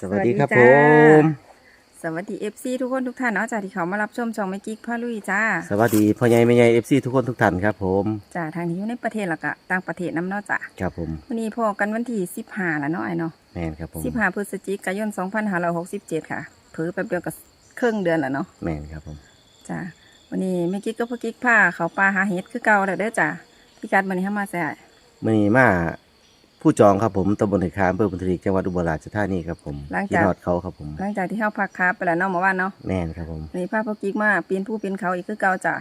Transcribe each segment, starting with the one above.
สวัสดีครับผม สวัสดีเอฟซีทุกคนทุกท่านเนาะจ้าที่เขามารับชมช่องแม่กิ๊กพ่อลุยจ้า สวัสดีพ่อใหญ่แม่ใหญ่เอฟซีทุกคนทุกท่านครับผมจ้าทางที่อยู่ในประเทศแล้วก็ต่างประเทศน้ำเนาะจ้าครับผมวันนี้พอกันวันที่สิบห้าแล้วเนาะไอ้เนาะแม่นครับผมสิบห้าพฤศจิกายนสองพันห้าร้อยหกสิบเจ็ดค่ะเผือแป๊บเดียวกับครึ่งเดือนแล้วเนาะแม่นครับผมจ้าวันนี้แม่กิ๊กก็พ่อกิ๊กพาเขาปลาหาเห็ดคือเก่าแล้วเด้อจ้าพี่กัดวันนี้เข้ามาแซ่มื่อนี้มา ผู้จองครับผมตำบลเหคามอำเภอบุญทลีจังหวัดอุบลราชธานีครับผมกินฮอดเขาครับผม หลังจากที่เข้าพักค้าไปแล้วเนาะเมื่อวานเนาะแม่นครับผมวันนี้พาพ่อกิ๊กมาเปลี่ยนผู้เปลี่ยนเขาอีกคือเก่าจ้า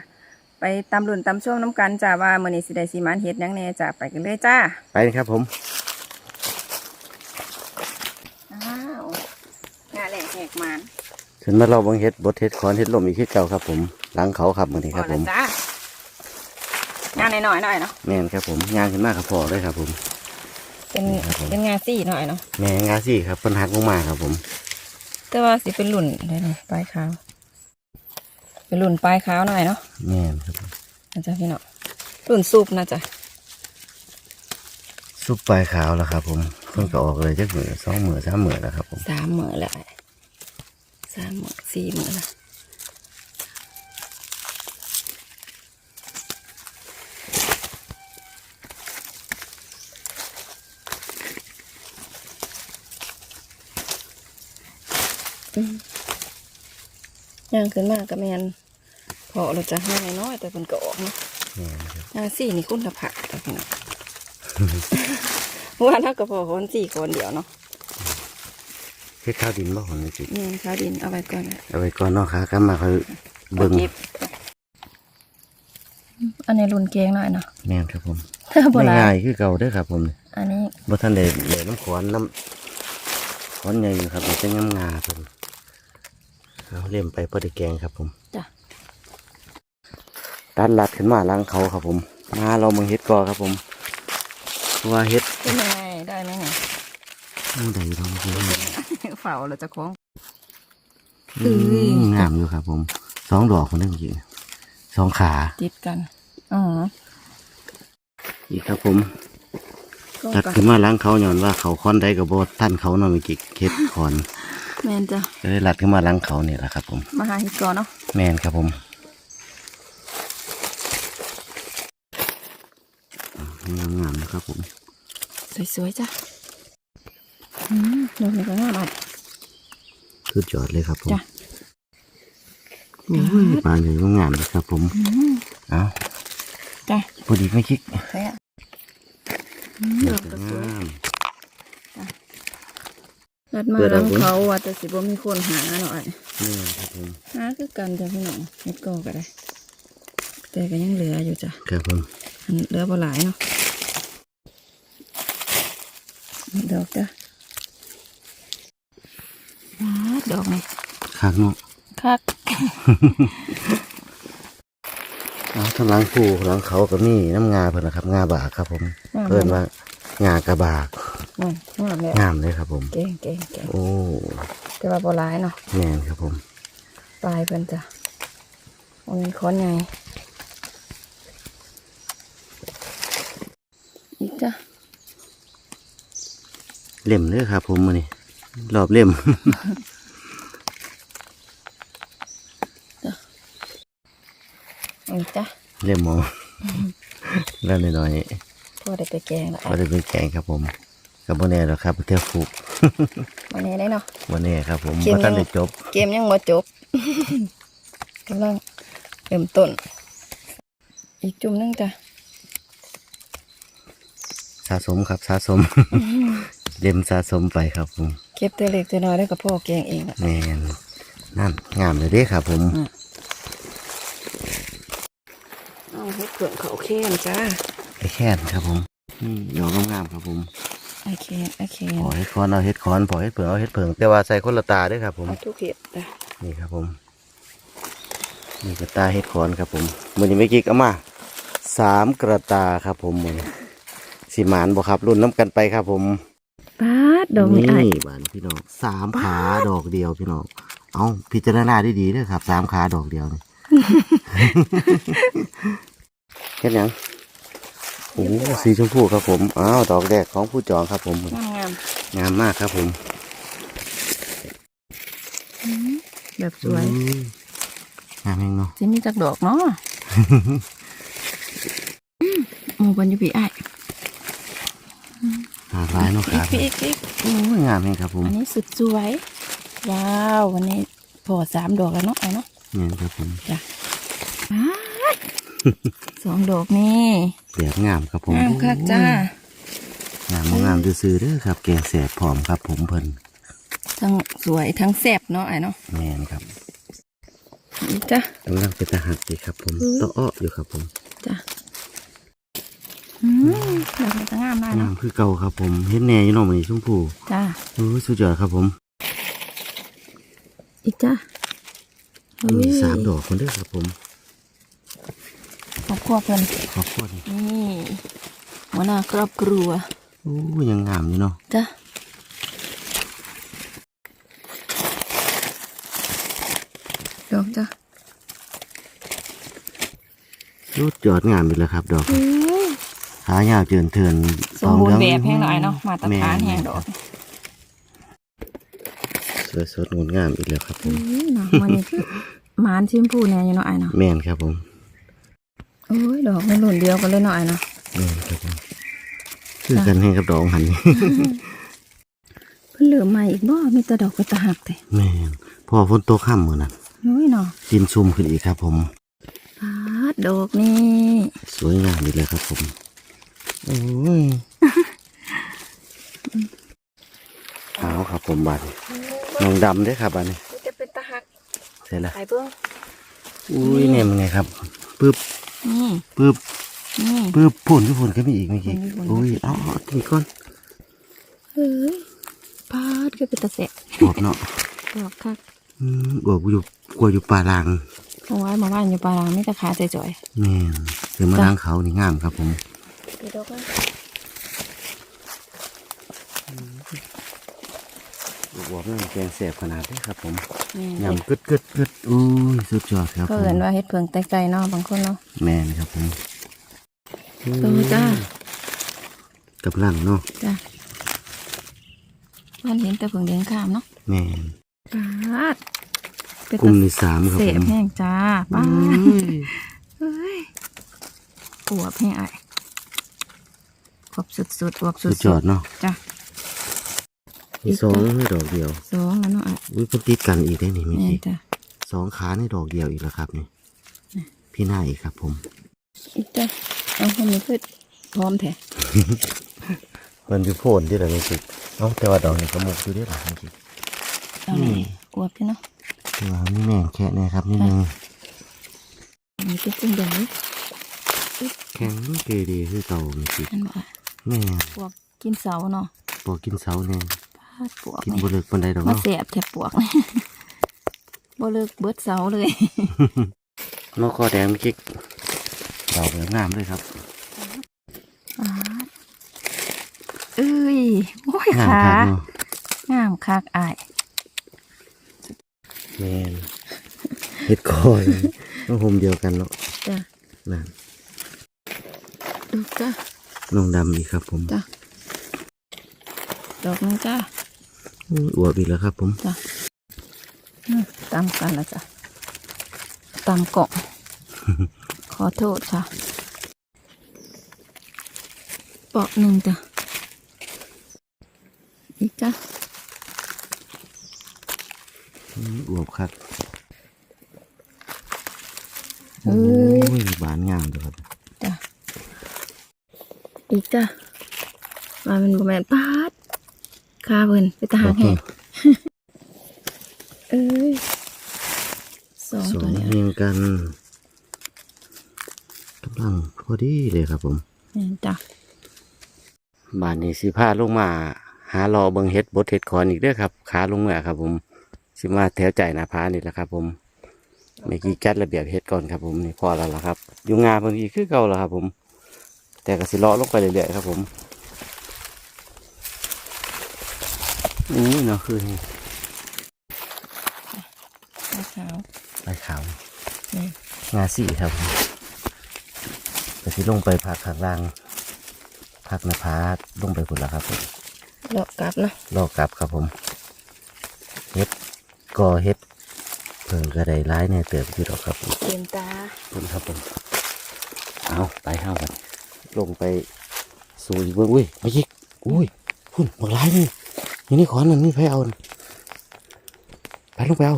ไปตามรุ่นตามช่วงน้ำกันจ้าว่ามื้อนี้สิได้สิมานเฮ็ดหยังแน่จ้าไปกันเลยจ้าไปครับผมอ้าวงาแหลกแหกมันขึ้นมาเราบังเฮ็ดบดเฮ็ดคอนเฮ็ดลมอีกคือเก่าครับผมหลังเขาครับมื่อนี้ครับผมจ้างานหน่อยๆหน่อยเนาะแม่นครับผมย่างขึ้นมาครับพอเลยครับผม เป็นครับผม เป็นงานซี่หน่อยเนาะแม่งาซี่ครับเพิ่นหักลงมาครับผมแต่ว่าสิเป็นรุ่นได้เลยปลายขาว เป็นรุ่นปลายขาวหน่อยเนาะแม่นครับผมนะจ๊ะพี่เนาะรุ่นซุปนะจ๊ะซุปปลายขาวแล้วครับ ผมเพิ่นก็ออกเลยจักมือสองมือสามมือแล้วครับผมสามหมื่นแล้วสามหมื่นสี่หมื่นละ ย่างขึ้นมากกับแมนพอเราจะให้น้อยๆแต่มันก็ออกเนาะแม่นครับอ่าสี่นี่คุณผักแต่พี่น้องว่าถ้าก็พอคนสี่คนเดียวเนาะเฮ็ดข้าวดินบ่คนนี้จินี่ข้าวดินเอาไว้ก่อนนะเอาไว้ก่อนเนาะค่ะกลับมาค่อยเบิ่งอาก็บอันนี้รุ่นเกงหน่อยเนาะแม่นครับผมถ้าโบราณง่ายๆคือเก่าเด้อครับผม อันนี้บ่ทันได้ได้น้ำขอนน้ำขอนใหญ่อยู่ครับมันจะงามงาครับ เอาเล่มไปพอได้แกงครับผมจ้ะตัดลัดขึ้นมาล้างเขาครับผมมาเรามาเฮ็ดก่อครับผมเพราะว่าเฮ็ดเป็นยังไงได้ไหมเนี่ยมันได้ลองดูเฝ้าเราจะคล้องอืมงามอยู่ครับ ผมสองดอกคนนึงจริงสองขาติดกันอ๋ออีกครับผมก็ตัดกันขึ้นมาล้างเขาหย่อนว่าเขาคอนได้กับโบท่านเขาเนาะเมื่อกี้เฮ็ดคอน แมนจ้ะก็เลยลัดขึ้นมาล้างเขาเนี่ยแหละครับ ผม มาหาเห็ดก่อนเนาะแมนครับผมงามงามๆนะครับผม สวยๆจ้ะอืมดอกนี้ก็น่ารักสุดยอดเลยครับผมจ้ะโอ้ยปลาใหญ่งามๆเลยครับผมอืมเอาจ้ะพอดีไม่คิดใช่อะอืมดอกก็สวย งามรัดมาเปิดแล้เอาวผมเขาว่าแต่สิบ่มีคนหาหน่อยนี่ครับผมหาคือกันจ้ะพี่น้องเห็ดกอก็ได้ แต่ก็ยังเหลืออยู่จ้ะครับผมอันเหลือบ่หลายเนาะนี่ดอกจ้ะว้าดดอกนี่คักเนาะคักเอาทั้งหลังผู้หลังเขาก็มีน้ำงาเพิ่นนะครับ งาบากครับผม เพิ่นว่างากระบาก นั่นงามเลยงามเลยครับผม เก่งเก่งเก่งโอ้แต่ว่าบ่หลายเนาะแม่นครับผมปลายเพิ่นจ้ะมันมีค้อนใหญ่อีกจ้ะเล่มเลยครับผมมื้อนี้รอบเล่มอีกจ้ะเล่มหมองแล้วน้อยพอได้ไปแกงแล้วๆก็ได้เป็นแกงครับผม กับโบแน่หรอกครับเที่ยวฟูกวันนี้ได้เนาะโบแน่ครับผมเกมว่าท่านยังได้จบเกมยังบ่จบ กำลังเริ่มต้น อีกจุ่มหนึงจ้ะสะสมครับสะสมเล่มสะสมไปครับผมเก็บตัวเล็กตัวน้อยได้กับพ่อแกงเองละแม่นนั่นงามเลยเด้ครับผมเอาให้เกลือเขาเข้มจ้าไอ้แค่นครับผมนี่ดอกงามๆครับผม ไอเคนไอเคนปล่อยเฮ็ดคอนเอาเฮ็ดคอนปล่อยเฮ็ดเผิงเอาเฮ็ดเผิงแต่ว่าใส่คนละตาเด้วยครับ ผมเอาทุกเห็ดจ้ะนี่ครับผมนี่กระตาเฮ็ดคอนครับผมมันนี้ไม่กี่ก็มาสามกระตาครับ ผมมันสิสิหมานบ่ครับ รุ่นน้ำกันไปครับ ผมปาดดอกนี่อ้ายบานพี่น้องสามขาดอกเดียวพี่น้องเอาพิจารณาดีๆเด้อครับสามขาดอกเดียวนี่เห็นยัง โอ้โหสีชมพูครับผมอ้าวดอกแรกของผู้จองครับผม งามงามมากครับผมๆแบบสวยอืมงามเองเนาะสิมีจักดอกเนาะโอ้บรรยุปีอ้ายหาร้ายเนาะคอีรักบพี่อีกอีกโอ้ยงามเองครับผม อันนี้สุดสวยว้าววันนี้พอสามดอกแล้วเนาะไอ้เนาะเนี่ยครับผมปาด สองดอกนี่เปลียกงามครับผมงามคักจ้างามบ่งามซื่อๆเด้อครับ แกงแสบผอมครับ ผมเพิ่นทั้งสวยทั้งแซ่บเนาะไอ้เนาะแม่นครับนี่จ้ะกำลังเป็นตาหักดีครับผมอืมต่ออ้ออยู่ครับผมจ้ะอืมดอกนี้จะงามได้งาเนาะมคือเก่าครับ ผมเห็นแหน่อยู่เนาะมันชมพูจ้าโอ้ยสุดยอดครับผม อีกจ้ะมีสามดอกคนเด้อครับผม ครอบครัวเพิ่นขอบคุณนี่หัวหน้าครอบครัวโอ้ยยังงามอยู่เนาะจ้ะดอกจ้ะสุดยอดงามไปเลยครับ ดอก หายาวเจินเถื่อนสมบูรณ์ทองแบเหลืบแห้งหน่อยเนาะมาตรฐานแห้งดอกสวยสดงดงามอีกแล้วครับผมอุ้ยเนาะมันนี่คือหมานชิมพูแน่อยู่เนาะไอ้เนาะแม่นครับผม โอ้ยดอกมันหล่นเดียวกันเลยเนาะไอ้เนาะแม่นครับผมคือกันให้กับดอกหันนี่เพิ่นเหลือใหม่อีกบ่ มีแต่ดอกไปตะหักแต่แม่นพอฝนตกค่ำมือนั้นโอ้ยเนาะดินซุ่มขึ้นอีกครับ ผม ปาดดอกนี่สวยงามอีกแล้วครับ ผมโอ้ยเอาครับผมบานน้องดำเด้วยครับบานนี้จะเป็นตะหักใช่ละไข่เบิ้งอุ้ยเนี่ยมันไงครับปึ๊บ นี่ปึ๊บนี่ปึ๊บพุ่นที่พุ่นก็มีอีกเมื่อกี้พุ่นๆอุ้ยเอาเอากินก่อนเฮ้ยปาดก็เป็นตะแสะกรอบเนาะดอกคักอืมกลัวกูอยู่กลัวอยู่ป่าลางเอาไว้มาบ้านอยู่ปลางไม่ตะขาจ่อยแม่นเสือมาล้างเขานี่งามครับผมๆกี่ดอกอะลูกบวบนั่นแกงแสบขนาดนี้ครับผมนี่ ยำกึดกึดกึดอุ้ยสุดยอดครับก็ผมเห็นว่าเฮ็ดเพิงแตกใจเนาะบางคนเนาะแม่นครับผมเออจ้ากับลังเนาะจ้าบ้านเห็นแต่เพิงเลี้ยงข้ามเนาะแม่นปาดเป็นกลุ่ตะมที่สามครับเสผพมแห้งจ้าป้าอุ้ยเฮ้ยอวบแห้งไอ้อวบสุดๆอวบสุสุดดยอดเนาะจ้ะ มีสองให้ดอกเดียวสองแล้วเนาะไอ้อุ้ยเพิ่นติดกันอีกได้นี่เมื่อแม่กี้จ้ะสองขาในดอกเดียวอีกแล้วครับนี่พี่หน้าอีกครับ ผมอีกจ้ะเอาคนนี้คือพร้อมแท้มันอยู่โพนที่ไหนไม่คิดเอ้าแต่ว่าดอกนี่ก็มุกอยู่ด้วยหรอไม่คิดเอาไหนอวบใช่เนาะแต่ว่านี่แม่งแค่เนะครับนิดนึงอันนี้เป็นจังไดแข็งเกดีคือเก่าไม่คิดอันว่าแม่งปวกกินเสาเนาะปอกกินเสาเนี่ยพาด ปวกกินนี่บ่เลิกปันใดดอกมาเนาะแสบแทบปวกนี่บ่เลิกเบิดเสาเลยนกคอแดงไม่คิดดอกแบบงามเลยครับปาดเอ้ย โอ้ยงามขาครับเนาะงามคักอายแมนเห็ดคอเลยต้องห่มเดียวกันเนาะจ้ะนั่นดูจ้ะน้องดำอีกครับผมจ้ะดอกนึงจ้า อุ้ยอวบอีกแล้วครับ ผมจ้ะอืมตามกันแล้วจ้ะตามเกาะ ขอโทษค่ะเปาะหนึ่งจ้ะอีกจ้ะอุ้ยอวบครับเอ้ยโอ้ยบานงามเลยครับจ้ะอีกจ้ะมาเป็นบแมนปาด คาเพิ่นไปตาหางแห่เอ้ยสองสอตัวงเนี้ยเรียงกันกำลังพอดีเลยครับผมนี่จ้ะบานนี้สิพาลงมา หารอเบิงเฮ็ดบดเฮ็ดคอนอีกเด้อครับขาลงเมื่อครับ ผมสิมาแถวใจหนาพานี่แหละครับ ผมเมื่อกี้จัดระเบียบเฮ็ดก่อนครับ ผมนี่พอแล้วล่ะครับอยู่งานเพิ่นอีกคือเก่าแล้วครับ ผม แต่ก็สิเลาะลงไปเรื่อยๆครับ ผม นี่เนาะคือนี่ขาวใบขาวนี่งาสีครับผมแต่ที่ลงไปพักข้างล่างพักหนาพาลงไปพุ่นแล้วครับผมเลาะกลับเนาะรอกลับครับผมเฮ็ดก่อเฮ็ดเพิ่งกระไดร้ายในเติบที่ดอกครับผมเต็มตาคุณครับผมเอาไปห้ากันลงไปสู่อีกเบื้องอุ้ยไม่ยิกอุ้ยพุ่นบักร้ายนี่ นี่นี่ขอนมันนี่ไปเอาน่ะไปลงไปเอา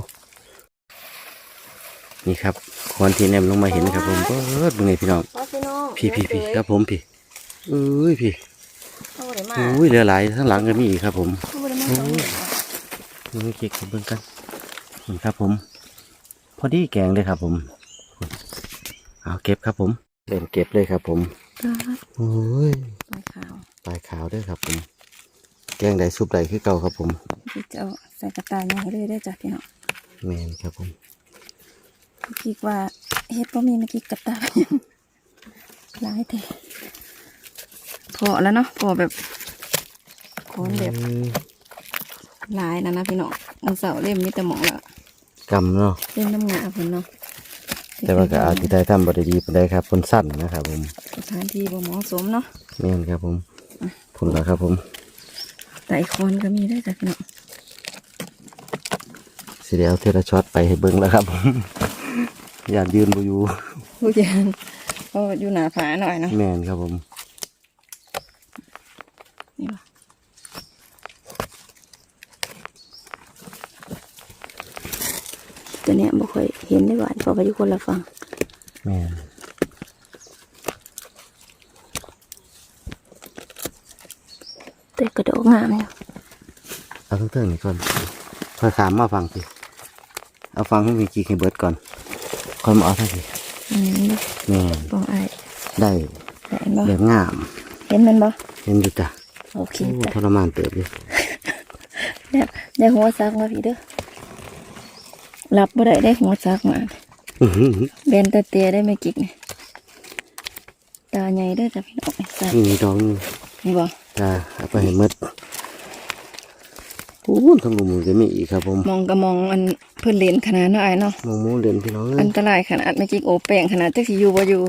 นี่ครับคอนที่แนมลงมาเห็นครับ ผมเปิดเป็นไงพี่น้องพ่อพี่น้อง พี่พี่พี่ครับผมพี่เอ้ยพี่เขาบ่ได้มาอุ้ยเรือหลายข้างหลังก็มีอีกครับ ผมเขาบ่ได้มาสองเดือนมันไม่เก็บเบิ่งกันนี่ครับผม พอดีแกงเลยครับ ผม เอาเก็บครับผมเริ่มเก็บเลยครับ ผมตาโอ้ยใบขาวปลายขาวด้วยครับผม แกงใดซุปใดคือเก่าครับผมพี่จะเอาใส่กระต่ายใหญ่เลยได้อจ้ะพี่น้องแมนครับผมพี่คิดว่าเฮ็ดบ่มีเมื่อกี้กระต่ายหลายแต่พอแล้วเนาะพอแบบโคนแบบอืมหลายนะนะพี่น้องมันเสาเล่มมีแต่หมองแล้วกำเนาะเล่มน้ำงาเพิ่นเนาะแต่ว่าก็อาจจะได้ทำบริดีปานใดครับคนสั้นนะครับผมสถานที่บ่เหมาะสมเนาะแมนครับผมพุ่นแล้วครับผม แต่อีกคนก็มีได้อจ้ะพี่น้องสิเดียวเทระช็อตไปให้เบิ้งแล้วครับผมอย่ายืนบอยู่ผู้ยานก็อยู่หน้าผาหน่อยเนาะแมนครับผมนี่ว่ะตัวเนี้ยบ่ค่อยเห็นได้หวานเพราะว่าอยู่คนละฝั่งแมน แต่กระโดดงามเนี่ยเอาทั้งเทิงนี่ก่อนค่อยขามมาฟังสิเอาฟังให้มีกีให้เบิดก่อนค่อยมาเอาทั้งสิอืมแม่นบองไอ้ายได้เห็นบ่แบบงาม เห็นมันบ่เห็นอยู่จ้ะโอเคโอ้จ้ะทรมานเติบเลยเนี่ยอย่าหัวซักมาพี่เด้อรับบ่ได้ได้หัวซักมาอื้อหือเบนตะเตียได้ไม่กิกนี่ตาใหญ่เด้อจ้ะพี่น้องซักนี่ดอกนี่นี่บ่ จ้ะเอาไปให้หมดปูนทั้งหลุมจะมีอีกครับผมมองก็มองอันเพิ่นเล่นขนาดเนาะไอ้ายเนาะมองหมูเด่นพี่น้องเอ้อัยนตรายขนาดไม่กิกโอแป้งขนาดจักสิอยู่บ่อยู่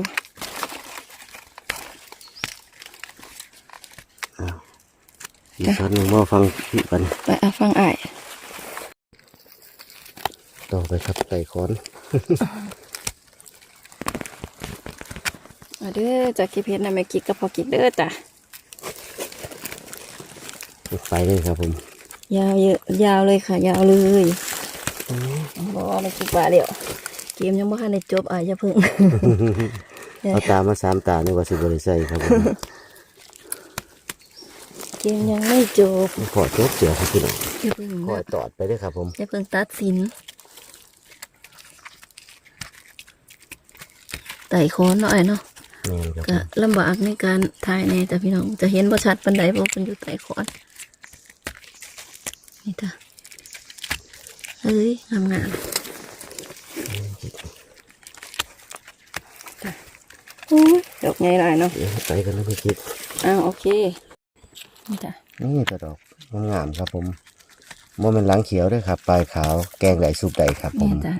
อีกช็อตหนึ่งมาฟังพี่กันไปเอาฟังอ้ายต่อไปครับไต่ขอนมาเด้อจากกิเพชรนะแม่กิกกับพอกิกเด้อจ้ะ ไปเลยครับผม ยาวเยอะยาวเลยค่ะ ยาวเลยบอกว่าไม่กิกว่าเดี๋ยวเกมยังไม่ทันได้จบอะอย่าเพิ่งเอาตามาสามตานี่ว่าสิบริใส่ครับผมเกมยังไม่จบขอจบเสียครับพี่น้องอย่าเพิ่งขอนะตอดไปเลยครับผมอย่าเพิ่งตัดสินไต่โค้นหน่อยเนาะแม่นครับผก็มลำบากในการถ่ายแน่จ้ะพี่น้องจะเห็นบ่ชัดปันใดเพราะมันอยู่ไต่โค้น นี่จ้ะเฮ้ยงามงามๆจ้ะโอ้ยดอกใหญ่หลายเนาะเดี๋ยวไปกันนะพี่คิดอ้าวโอเค นี่จ้ะนี่ตัวดอกงามๆครับผมโมเป็นหลังเขียวด้วยครับ ปลายขาว แกงไหลซุปใดครับผนี่มจ้ะ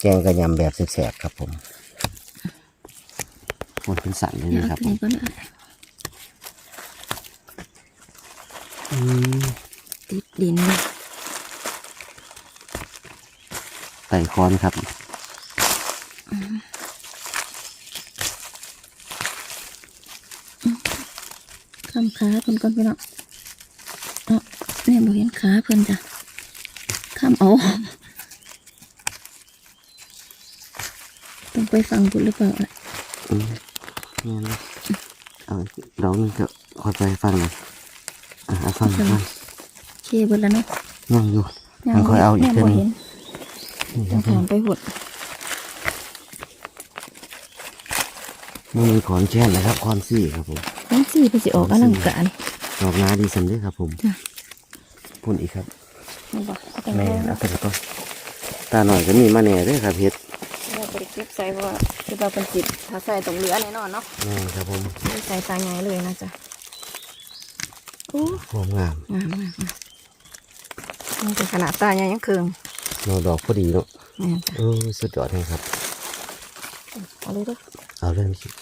แกงกระยำแบบแสบๆครับผมมันเป็นสันเลยเดี๋ยวนะครับผนี่มก็ได้อืม ติดดินเลยไต่คอนครับข้ามขาเพิ่นก่อนพี่น้องเอ๋อเนี่ยบ่เห็นขาเพิ่นจ้ะข้ามเอาต้องไปฟังบุญหรือเปล่าล่ะอืมนี่นะเอาดอกนึงก็คอยไปฟังหน่อยอะเอาฟังฟัง เคเบิดแล้วเนาะยังอยู่มันค่อยเอาอีกเพิ่เทื่อนึงเห็นนี่คต้อรังบผมถามไปหุดมันมีขอนแช่นนะครับคอนซี่ครับผมนั่นสิไปสิออกอลังการดอกนาดีสันด้วยครับผมจ้ะพุ่นอีกครับนี่บอกเอาไปแม่แม่เอาไปก่อนตาหน่อยก็มีมาแหน่ด้วยครับเฮ็ดเราไปเก็บใส่เพราะว่าคือเราเป็นจิตถ้าใส่ตรงเหลือแน่นอนเนาะแม่ครับผมไม่ใส่ตาใหญ่เลยนะจ๊ะโอ้หอมงามงามมากนะ มันจะขนาดตาใหญ่ยังเคืองเนาะดอกพอดีเนาะแม่นจ้ะเออสุดยอดเลยครับ เอาเลยเด้อเอาเรื่องคิด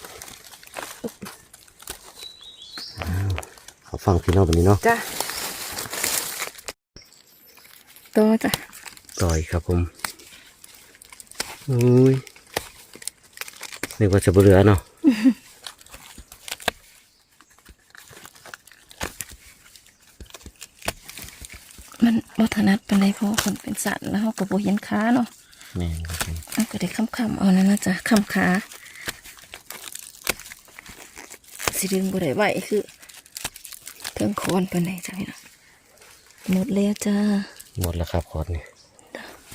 อ้าวเขาฟังพี่น้องแบบนี้เนาะจ้ะตัวจ้ะต่อยครับผมอุ้ยนึกว่าจะบ่เหลือเนาะ มันบ่ถนัดปานใดเพราะ ว่าคนเป็นสัตว์แล้วเขาก็บ่เห็นขาเนาะแม่นครับผมเอาก็ได้ค้ำๆเอานั่นนะจ๊ะค้ำขาสิดึงบ่ได้ไหวคือเทิงโคนปานใดจ้ะพี่น้องหมดแล้วจ้าหมดแล้วครับคอนนี่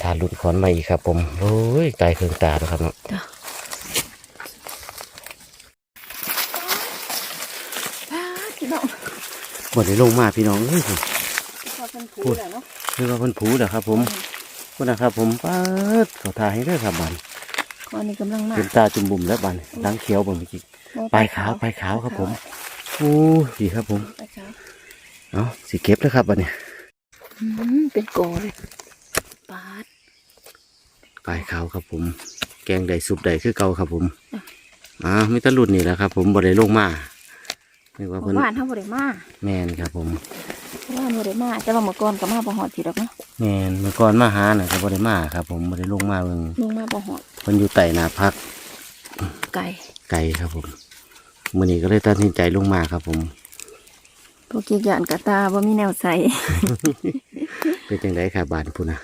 ทานหลุดคอนมาอีกครับ ผมโอ้ยไกลเครื่องตาแล้วครับเนาะจ้ะพี่น้องหมดเลยลงมาพี่น้องเอ้ยผมพอเป็นผูแล้วเนาะ เรียกว่าเพิ่นผูแล้วครับ ผมพุ่นนะครับ ผมปัดเขาทาให้เด้อครับบันคอนี่กำลังมาเป็นตาจุ่มบุ่มแล้วบันดังเขียวเบิ่งเมื่อกี้ปลายขาวปลายขาวครับ ผมโอ้ดีครับ ผมปลายขาวเอาสิเก็บแล้วครับบันนี้อืมเป็นกอเลยปาดปลายขาวครับ ผม แกงใดซุปใดคือเก่าครับ ผมอ่ามีแตะลุ่นนี่แหละครับ ผมบ่ได้ลงมาเรียกว่าเมื่เพิ่นอวานเฮาบ่ได้มาแมนครับ ผมเมื่อ วานบ่ได้มาแต่ว่าเมื่อก่อนก็มาบ่ฮอดพี่ดอกเนาะแมนเมื่อก่อนมาหาน่ะก็บ่ได้มาครับ ผมบ่ได้ลงมาเบิ่งลงมาบ่ฮอดเพิ่นอยู่ใต้หน้าพักไก่ไกลครับผมมื้อนี้ก็เลยตัดสินใจลงมาครับ ผมพวกกิกยานกะตาบ่มีแนวใส่เป็นจังไดครับบ้านพุ่นนะ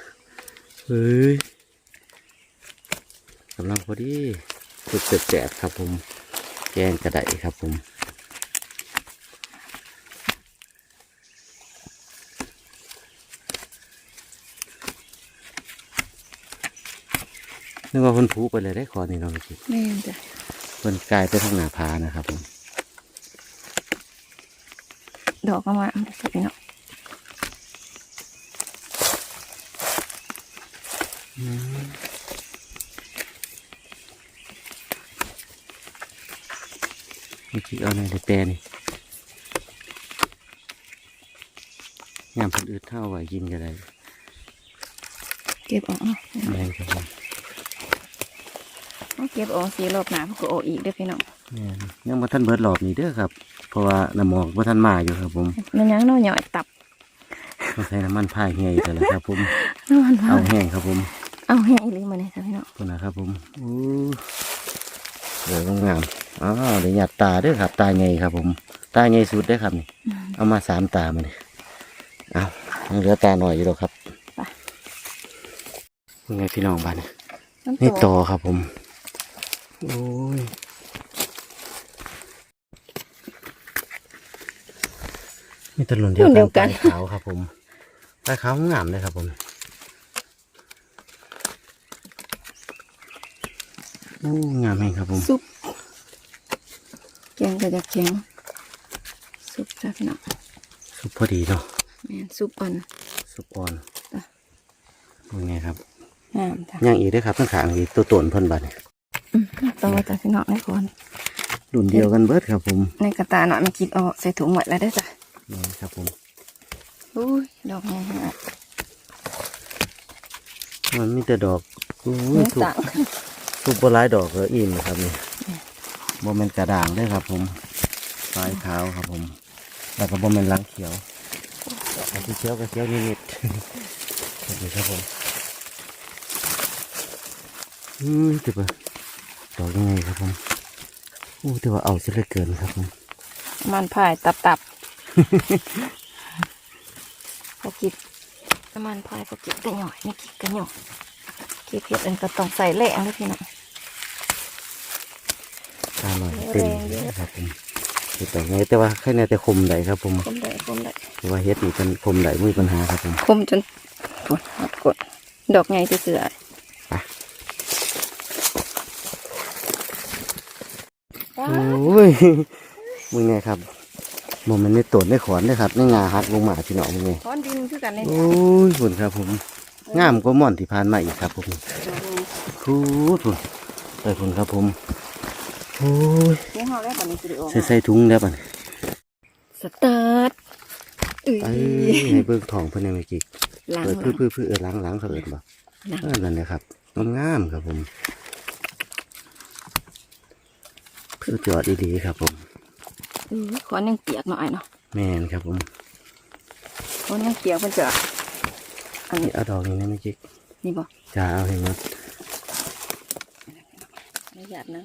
เฮ้ยกำลังพอดีสุดแสบๆครับผม แกงกระไดครับผม นึกว่าเพิ่นผูไปเลยได้คอนี่เนาะเมื่อกี้แม่นจ้ะเพิ่นกลายไปทางหน้าผานะครับผมดอกก็มาเอาได้สิพี่เนาะเมื่อกี้เอาในแต่นี่ยามเพิ่นอึดเท่าไหวกินก็ได้เก็บออกเนาะแม่นครับผม เอาเก็บออกสีรอบหน้าเขาก็ออกอีกเด้อพี่น้องแม่นยังบ่ทันเบิดรอบนี้เด้อครับ เพราะว่าน้ำหมอกบ่ทันมาอยู่ครับผมมันยังน้อยหน่อยตับต้องใช้น้ำมันพายเฮียอีกแล้วครับ ผมน้ำมันเอาเอาแห้งครับผม เอาแห้งอีหรือมาเนี่ยจ้ะพี่น้องพุ่นนะครับผมอู้เดี๋ยวงามๆอ๋อเดี๋ยวหยัดตาเด้อครับ ตาใหญ่ครับ ผม ตาใหญ่สุดเด้อครับนี่เอามาสามตามาเนี่ยเอายังเหลือตาหน่อยอยู่แล้วครับไปยังไงพี่น้องบ้านเนี่ยน้ำนี่ตต่กอครับผม โอ้ยนี่ตะลุนเดียวกันปลายขาวครับผมปลายขาวงามเลยครับผมโอ้งามเองครับผมซุปแกงก็จะแข็งซุปจ้ะพี่น้องสุกพอดีเนาะแม่นซุปอ่อนสุกอ่อนจ้ะเป็นไงครับงามจ้ะย่างอีกด้วยครับทั้งขางอีกตัวตนเพิ่นบัดเนี่ย อืมต่อจ้ะพี่น้องในคนรุ่นเดียวกันเบิดครับผม ในกระตาหน่อยมากินออกใส่ถุงหมดแล้วได้อจ้ะนี่ครับผมอุ้ยดอกใหญ่ฮะมันมีแต่ดอกอู้เนื้ยอถูกต่างถูกปลายดอกก็อิ่มครับนี่โมเมนกระด่างเด้วยครับ ผมปลายขาวครับผม แล้วก็โมเมนลังเขียวอันที่เขียวก็เขียวนิดๆแบบนี้ครับผมอือแต่ว่า ดอกยังไงครับผมอู้แต่ว่าเอาซะเหลือเกินครับผมมันพายตับตับพอกินน้ำมันพายพอกินกันหน่อยไม่กินกันหน่อยกินเผ็ดอันก็ต้องใส่แรงเลยพี่น้องตาหน่อยเต็มเลยครับผมเห็ดดอกไงแต่ว่าแค่ในแต่คมใดครับผมคมได้คมได้เพราะว่าเฮ็ดนี่เป็นคมใดไม่มีปัญหาครับผมคมจนปวดหัดกดดอกใหญ่ที่เสือ โอ้ ยมึงไงครับโมมันไม่ตดไม่ขอนเลยครับไม่งาหักลงมาพี่น้องมึงไงท้อนดินคือกันเลยโอ้ยคุนครับผมงามก็ม่อนที่ผ่านมาอีกครับผมคูดพุ่นไปพุ่นครับผมโอ้ยเลี้ยงห่อแล้วตอนนี้สิริโอใส่ใส่ถุงแล้วป่ะสตาร์ทอุ้ยไอ้ให้เบิกทองเพิ่นยังไม่กี่ล้างเออล้างพื้นพื้นเออล้างล้างเขาเอินบ่ล้างเออนั่นเลยครับงามๆครับผม สุดยอดดีๆครับผมอือขอนยังเปียกหน่อยเนาะแม่นครับผมขอนยังเปียกมันจะอันนี่นี้เอาดอกนี้นะเมื่อกี้นี่บ่จะเอาให้หมดไม่หยาดนะ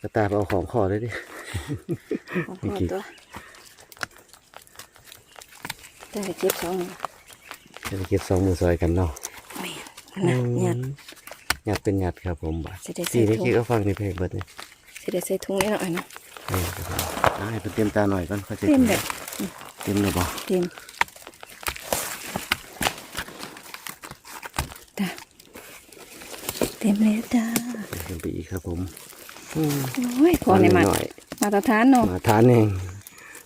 กระตาไปเอาของคอเลยดิของนี่พ่อกี่ตัวได้เก็บสองนี่จะไปเก็บสองมือซอยกันเนาะแม่นนะหยาด หยัดเป็นหยัดครับผมบาทสิได้ใส่สี่นี่ถุงกี้ก็ฟังในเพลงเบิดนี่สิได้ใส่ถุงนี่หน่อยเนาะเออครับผมเอาให้เป็นเต็มตาหน่อยก่อนเขาจะเต็มแบบเต็มเลยบ่เต็มจ้ะเต็มเลยจ้าเต็มไปอีกครับผมอืมโอ้ยขอในมันหน่อยมาตรฐานเนาะ มาทานเอง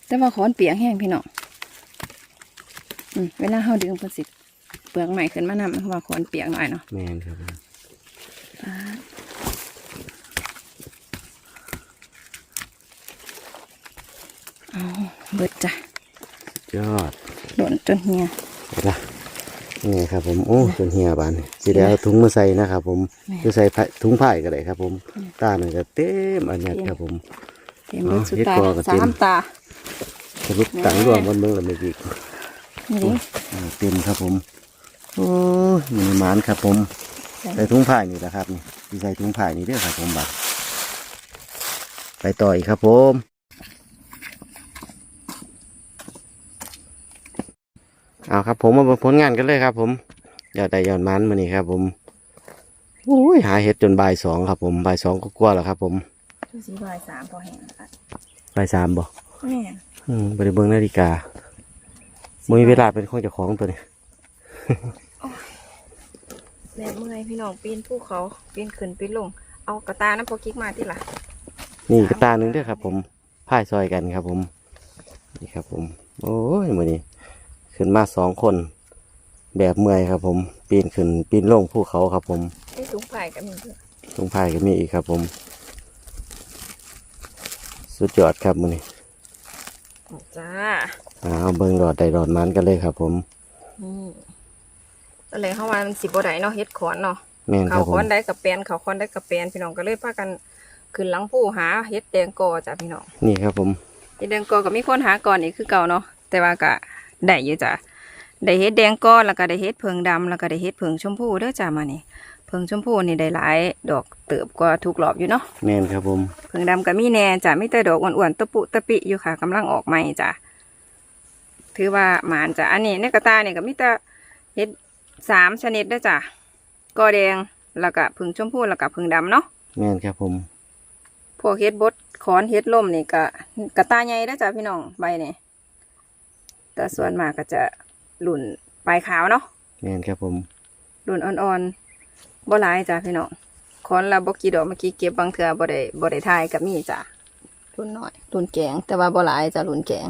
แต่ว่าขอนเปียกแห้งพี่น้องอืมเวลาเฮาดึงเพิ่นสิเปลือกใหม่ขึ้นมานำเพราะว่าขอนเปียกหน่อยเนาะแม่นครับผม เอาเบิดจ้ะยอดหล่นจนเหี่ยเห็นละนี่ครับผมโอ้จนเหี่ยบานสิได้เอาถุงมาใส่นะครับผมแม่จะใส่ผ้าถุงผ้าก็ได้ครับ ผมตาหนึ่งก็เต็มอันนี้ครับผมเต็มเบิดอ๋อสุดเฮ็ดตาคอก็เต็มสามตาสรุปตังรวมกันเบิ่งแล้วเมื่อกี้นี่ดิอ่าเต็มครับผมโอ้ยมีหมานครับผมใส่ใส่ถุงผ้านี่แหละครับนี่สิใส่ถุงผ้านี่เด้อครับผมบัดไปต่ออีกครับผม เอาครับ ผมมาเบิ่งผลงานกันเลยครับ ผมยอดได้ยอดมันมานี่ครับ ผมโอ้ยหาเห็ดจนบ่ายสองครับ ผมบ่ายสองก็กลัวาแล้วครับ ผมดูสีบายสามพอแห้งค่ะบ่ายสามบ่แม่อืมบริเบิงนาฬิกาบ่มีเวลาเป็นของเจ้าของตัวนี้แม่เมื่อยพี่น้องปีนภูเขาปีนขึ้นปีนลง เอากระตาน้ำพอกิ๊กมาที่ละนี่กระตาหนึ่งเด้วยครับ ผมพายซอยกันครับ ผม นี่ครับ ผม โอ้ยมือนี้ ขึ้นมาสองคน แบบเมื่อยครับผม ปีนขึ้นปีนลงภูเขาครับผมไอ้สูงไผ่กับมีเพื่อตรงพายก็มีอีกครับผม สุดยอดครับมือนี้จ้าเอาเบิ่งดอดได้ดอดมันกันเลยครับ ผมนี่ตอนแรกเข้ามามันสิบ่ได้เนาะเฮ็ดขอนเนาะแม่นคเขารับผคอมนได้กับแปลนเขาคอนได้กับแปลนพี่น้องก็เลยพากันขึ้นหลังผู้หาเฮ็ดแดงกอจ้ะพี่น้องนี่ครับผม เฮ็ดแดงกอก็มีคนหาก่อนอีกคือเก่าเนาะแต่ว่าก็ ได้อยู่จ้ะได้เฮ็ดแดงกอแล้วก็ได้เฮ็ดเพิงดำแล้วก็ได้เฮ็ดเพิงชมพูเด้อจ้ะมานี่เพิงชมพูนี่ได้หลายดอกเติบกว่าทุกรอบอยู่เนาะแม่นครับผมเพิงดำก็มีแน่จ้ะมีแต่ดอกอ้วนๆตะปุตะปิอยู่ค่ะกำลังออกใหม่จ้ะถือว่าหมานจ้ะอันนี้ในกระตาเนี่ยก็มีแต่เฮ็ดสามชนิดเด้อจ้ะกอแดงแล้วก็เพิงชมพูแล้วก็เพิงดำเนาะแม่นครับผมพวกเฮ็ดบดขอนเฮ็ดล่มนี่ก็กระตาใหญ่เด้อจ้ะพี่น้องใบนี่ แต่ส่วนมากก็จะหลุ่นปลายขาวเนาะแม่นครับผมหลุ่นอ่อนๆบ่หลายจ้ะพี่น้องขอนละบ่กี่ดอกเมื่อกี้เก็บบางเทื่อบ่ได้บ่ได้ทายก็มีจ้ะรุ่นน้อยรุ่นแกง แต่ว่าบ่หลายจ้ะรุ่นแกง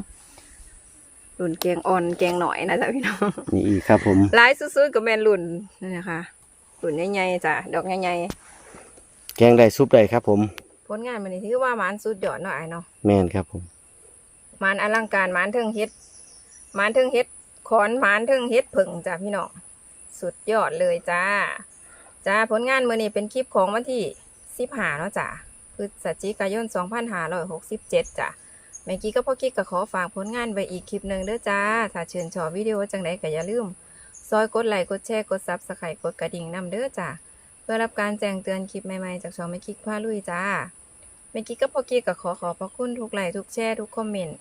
รุ่นแกงอ่อนแกงหน่อยนะจ้ะพี่น้องนี่อีกครับผมหลายสุดๆก็แม่นรุ่นนี่นะคะรุ่นใหญ่ๆจ้ะดอกใหญ่แกงได้ซุปได้ครับ ผมๆผลงานมันนี่ถือว่าหมานสุดยอดเนาะไอ้เนาะแม่นครับผมหมานอลังการหมานเทิงเฮ็ด หมานเทิงเฮ็ดขอนหมานเทิงเฮ็ดผึ่งจ้าพี่น้องสุดยอดเลยจ้าจ้าผลงานเมื่อนี้เป็นคลิปของวันที่สิบหาเนาะจ้าพฤศจิกายนสองพันห้าร้อยหกสิบเจ็ดจ้าแม่กี้ก็พ่อกิ๊กก็ขอฝากผลงานไว้อีกคลิปหนึ่งเด้อจ้า ถ้าชื่นชอบวิดีโอจังไดก็อย่าลืม ซอยกดไลค์กดแชร์กดซับสไครต์กดกระดิ่งนำเด้อจ้าเพื่อรับการแจ้งเตือนคลิปใหม่ๆ จากช่องแม่กิ๊กพาลุยจ้าแม่กิ๊กก็พ่อกิ๊กก็ขอขอบพระคุณทุกไลค์ทุกแชร์ทุกคอมเมนต์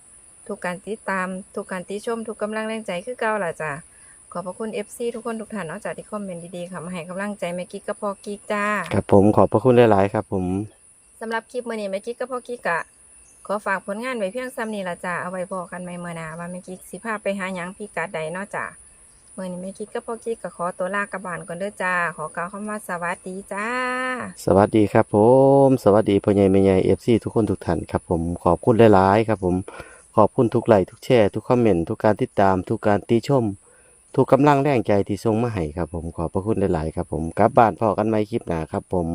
ทุกการติดตาม ทุกการติชม ทุกกำลังแรงใจคือเก่าล่ะจ้ะขอบพระคุณ FC ทุกคนทุกท่านเนาะจากที่คอมเมนต์ดีๆค่ะมาให้กำลังใจแม่กิ๊กกับพ่อกิ๊กจ้าครับผมขอบพระคุณหลายๆครับผมสำหรับคลิปมื้อนี้แม่กิ๊กกับพ่อกิ๊กกะขอฝากผลงานไว้เพียงซ้ำนี้ล่ะจ้าเอาไว้บอกกันใหม่เมื่อหน้าว่าแม่กิ๊กสิพาไปหาหยังพี่กัดใดเนาะจ้ามื้อนี้แม่กิ๊กกับพ่อกิ๊กก็ขอตัวลากลับบ้านก่อนเด้อจ้าขอกล่าวคำว่าสวัสดีจ้า สวัสดีครับผม สวัสดีพ่อใหญ่แม่ใหญ่เอฟซีทุกคนทุกท่านครับผมขอบคุณหลายๆครับผมข อบคุณทุกไลค์ทุกแชร์ทุกคอมเมนต์ทุกการติดตาม ทุกการติชม ทุกกำลังแรงใจที่ส่งมาให้ครับผมขอบพระคุณหลาย ๆ ครับผมกลับบ้านพ่อกันไหมคลิปหนาครับผม